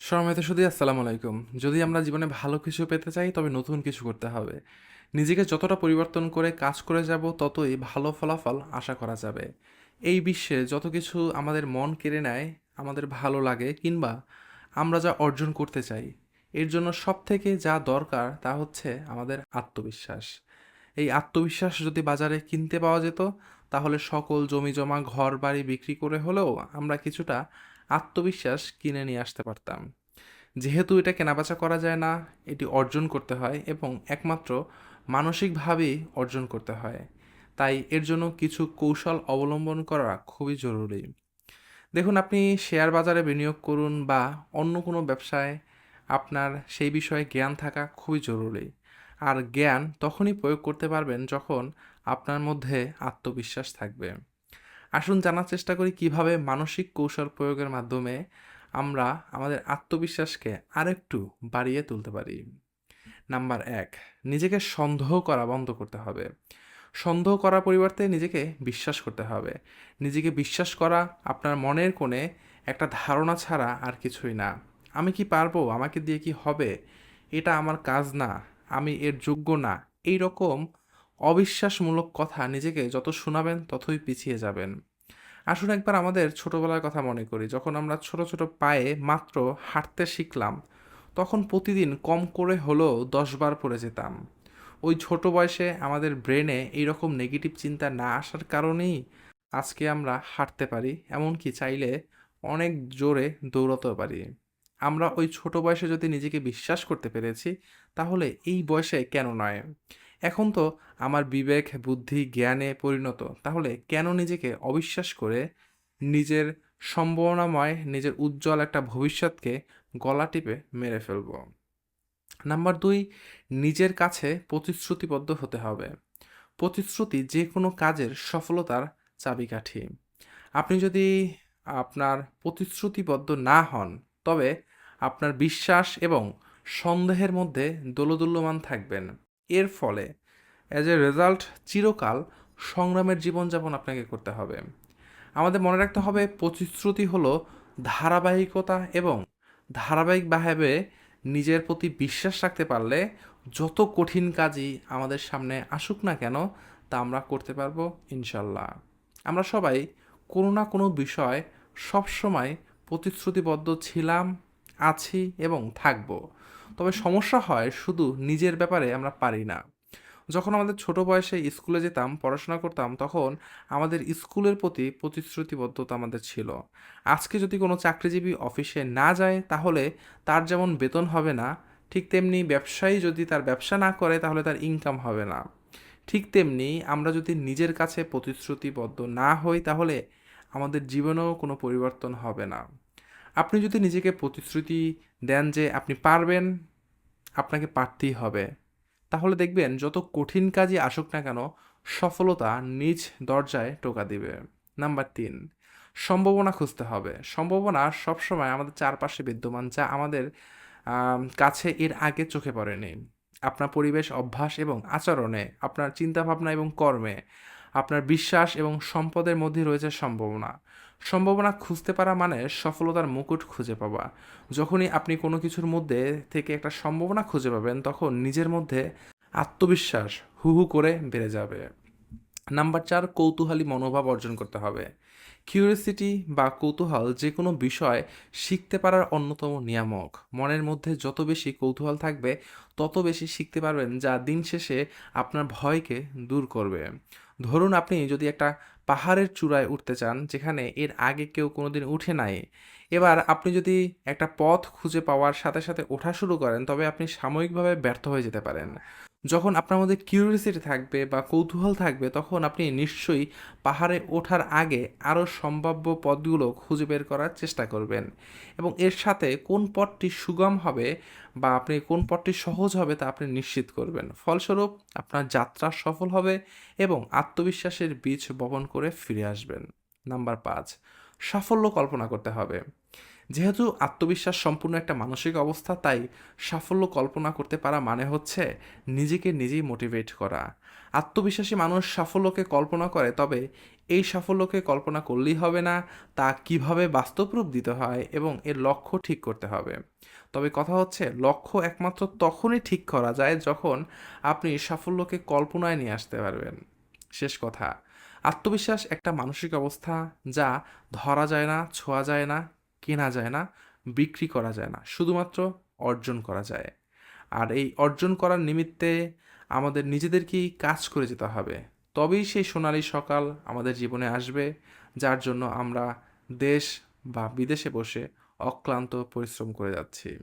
সম্মানিত সুধী আসসালামু আলাইকুম। যদি আমরা জীবনে ভালো কিছু পেতে চাই, তবে নতুন কিছু করতে হবে। নিজেকে যতটা পরিবর্তন করে কাজ করে যাব, ততই ভালো ফলাফল আশা করা যাবে। এই বিশ্বে যত কিছু আমাদের মন কেড়ে নেয়, আমাদের ভালো লাগে, কিংবা আমরা যা অর্জন করতে চাই, এর জন্য সব থেকে যা দরকার তা হচ্ছে আমাদের আত্মবিশ্বাস। এই আত্মবিশ্বাস যদি বাজারে কিনতে পাওয়া যেত, তাহলে সকল জমি জমা ঘর বাড়ি বিক্রি করে হলেও আমরা কিছুটা আত্মবিশ্বাস কিনে নিয়ে আসতে পারতাম। যেহেতু এটা কেনাবেচা করা যায় না, এটি অর্জন করতে হয় এবং একমাত্র মানসিকভাবেই অর্জন করতে হয়। তাই এর জন্য কিছু কৌশল অবলম্বন করা খুবই জরুরি। দেখুন, আপনি শেয়ার বাজারে বিনিয়োগ করুন বা অন্য কোনো ব্যবসায় আপনার সেই বিষয়ে জ্ঞান থাকা খুবই জরুরি। আর জ্ঞান তখনই প্রয়োগ করতে পারবেন যখন আপনার মধ্যে আত্মবিশ্বাস থাকবে। আসুন জানার চেষ্টা করি কীভাবে মানসিক কৌশল প্রয়োগের মাধ্যমে আমরা আমাদের আত্মবিশ্বাসকে আরেকটু বাড়িয়ে তুলতে পারি। নাম্বার এক, নিজেকে সন্দেহ করা বন্ধ করতে হবে। সন্দেহ করার পরিবর্তে নিজেকে বিশ্বাস করতে হবে। নিজেকে বিশ্বাস করা আপনার মনের কোণে একটা ধারণা ছাড়া আর কিছুই না। আমি কি পারব? আমাকে দিয়ে কি হবে? এটা আমার কাজ না। আমি এর যোগ্য না। এই রকম অবিশ্বাসমূলক কথা নিজেকে যত শোনাবেন ততই পিছিয়ে যাবেন। আসুন একবার আমাদের ছোটবেলার কথা মনে করি। যখন আমরা ছোট ছোট পায়ে মাত্র হাঁটতে শিখলাম, তখন প্রতিদিন কম করে হলেও দশবার পড়ে যেতাম। ওই ছোট বয়সে আমাদের ব্রেনে এইরকম নেগেটিভ চিন্তা না আসার কারণেই আজকে আমরা হাঁটতে পারি, এমনকি চাইলে অনেক জোরে দৌড়াতেও পারি। আমরা ওই ছোট বয়সে যদি নিজেকে বিশ্বাস করতে পেরেছি, তাহলে এই বয়সে কেন নয়? এখন তো আমার বিবেক, বুদ্ধি, জ্ঞানে পরিণত, তাহলে কেন নিজেকে অবিশ্বাস করে নিজের সম্ভাবনাময়, নিজের উজ্জ্বল একটা ভবিষ্যৎকে গলা টিপে মেরে ফেলব? নাম্বার দুই, নিজের কাছে প্রতিশ্রুতিবদ্ধ হতে হবে। প্রতিশ্রুতি যে কোনো কাজের সফলতার চাবিকাঠি। আপনি যদি আপনার প্রতিশ্রুতিবদ্ধ না হন, তবে আপনার বিশ্বাস এবং সন্দেহের মধ্যে দোলদুল্যমান থাকবেন। এর ফলে অ্যাজ এ রেজাল্ট চিরকাল সংগ্রামের জীবনযাপন আপনাকে করতে হবে। আমাদের মনে রাখতে হবে, প্রতিশ্রুতি হলো ধারাবাহিকতা এবং ধারাবাহিকভাবে নিজের প্রতি বিশ্বাস রাখতে পারলে যত কঠিন কাজই আমাদের সামনে আসুক না কেন, তা আমরা করতে পারব ইনশাল্লাহ আমরা সবাই কোনো না কোনো বিষয় সবসময় প্রতিশ্রুতিবদ্ধ ছিলাম আছি এবং থাকব। তবে সমস্যা হয় শুধু নিজের ব্যাপারে আমরা পারি না। যখন আমাদের ছোট বয়সে স্কুলে যেতাম, পড়াশোনা করতাম, তখন আমাদের স্কুলের প্রতি প্রতিশ্রুতিবদ্ধতা আমাদের ছিল। আজকে যদি কোনো চাকরিজীবী অফিসে না যায়, তাহলে তার যেমন বেতন হবে না, ঠিক তেমনি ব্যবসায়ী যদি তার ব্যবসা না করে, তাহলে তার ইনকাম হবে না। ঠিক তেমনি আমরা যদি নিজের কাছে প্রতিশ্রুতিবদ্ধ না হই, তাহলে আমাদের জীবনেও কোনো পরিবর্তন হবে না। আপনি যদি নিজেকে প্রতিশ্রুতি দেন যে আপনি পারবেন, আপনাকে পারতেই হবে। তাহলে দেখবেন যত কঠিন কাজই আসুক না কেন, সফলতা নিজ দরজায় টোকা দিবে। নাম্বার তিন, সম্ভাবনা খুঁজতে হবে। সম্ভাবনা সবসময় আমাদের চারপাশে বিদ্যমান যা আমাদের কাছে এর আগে চোখে পড়েনি। আপনার পরিবেশ, অভ্যাস এবং আচরণে, আপনার চিন্তাভাবনা এবং কর্মে আপনার বিশ্বাস এবং সম্পদের মধ্যে রয়েছে সম্ভাবনা। সম্ভাবনা খুঁজতে পারা মানে সফলতার মুকুট খুঁজে পাওয়া। যখনই আপনি কোনো কিছুর মধ্যে থেকে একটা সম্ভাবনা খুঁজে পাবেন, তখন নিজের মধ্যে আত্মবিশ্বাস হু হু করে বেড়ে যাবে। নাম্বার চার, কৌতূহলী মনোভাব অর্জন করতে হবে। কিউরিয়াসিটি বা কৌতূহল যে কোনো বিষয় শিখতে পারার অন্যতম নিয়ামক। মনের মধ্যে যত বেশি কৌতূহল থাকবে, তত বেশি শিখতে পারবেন যা দিন শেষে আপনার ভয়কে দূর করবে। ধরুন আপনি যদি একটা পাহাড়ের চূড়ায় উঠতে চান, যেখানে এর আগে কেউ কোনোদিন উঠে নাই, এবার আপনি যদি একটা পথ খুঁজে পাওয়ার সাথে সাথে ওঠা শুরু করেন, তবে আপনি সাময়িকভাবে ব্যর্থ হয়ে যেতে পারেন। যখন আপনার মধ্যে কিউরিয়াসিটি থাকবে বা কৌতূহল থাকবে, তখন আপনি নিশ্চয়ই পাহাড়ে ওঠার আগে আরও সম্ভাব্য পথগুলো খুঁজে বের করার চেষ্টা করবেন। এবং এর সাথে কোন পথটি সুগম হবে বা আপনি কোন পথটি সহজ হবে তা আপনি নিশ্চিত করবেন। ফলস্বরূপ আপনার যাত্রা সফল হবে এবং আত্মবিশ্বাসের বীজ বপন করে ফিরে আসবেন। নাম্বার পাঁচ, সাফল্য কল্পনা করতে হবে। যেহেতু আত্মবিশ্বাস সম্পূর্ণ একটা মানসিক অবস্থা, তাই সাফল্য কল্পনা করতে পারা মানে হচ্ছে নিজেকে নিজেই মোটিভেট করা। আত্মবিশ্বাসী মানুষ সাফল্যকে কল্পনা করে, তবে এই সাফল্যকে কল্পনা করলেই হবে না, তা কীভাবে বাস্তব রূপ দিতে হয় এবং এর লক্ষ্য ঠিক করতে হবে। তবে কথা হচ্ছে, লক্ষ্য একমাত্র তখনই ঠিক করা যায় যখন আপনি সাফল্যকে কল্পনায় নিয়ে আসতে পারবেন। শেষ কথা, আত্মবিশ্বাস একটা মানসিক অবস্থা যা ধরা যায় না, ছোঁয়া যায় না কেনা যায় না, বিক্রি করা যায় না, শুধুমাত্র অর্জন করা যায়। আর এই অর্জন করার নিমিত্তে আমাদের নিজেদেরকেই কাজ করে যেতে হবে। তবেই সেই সোনালি সকাল আমাদের জীবনে আসবে, যার জন্য আমরা দেশ বা বিদেশে বসে অক্লান্ত পরিশ্রম করে যাচ্ছি।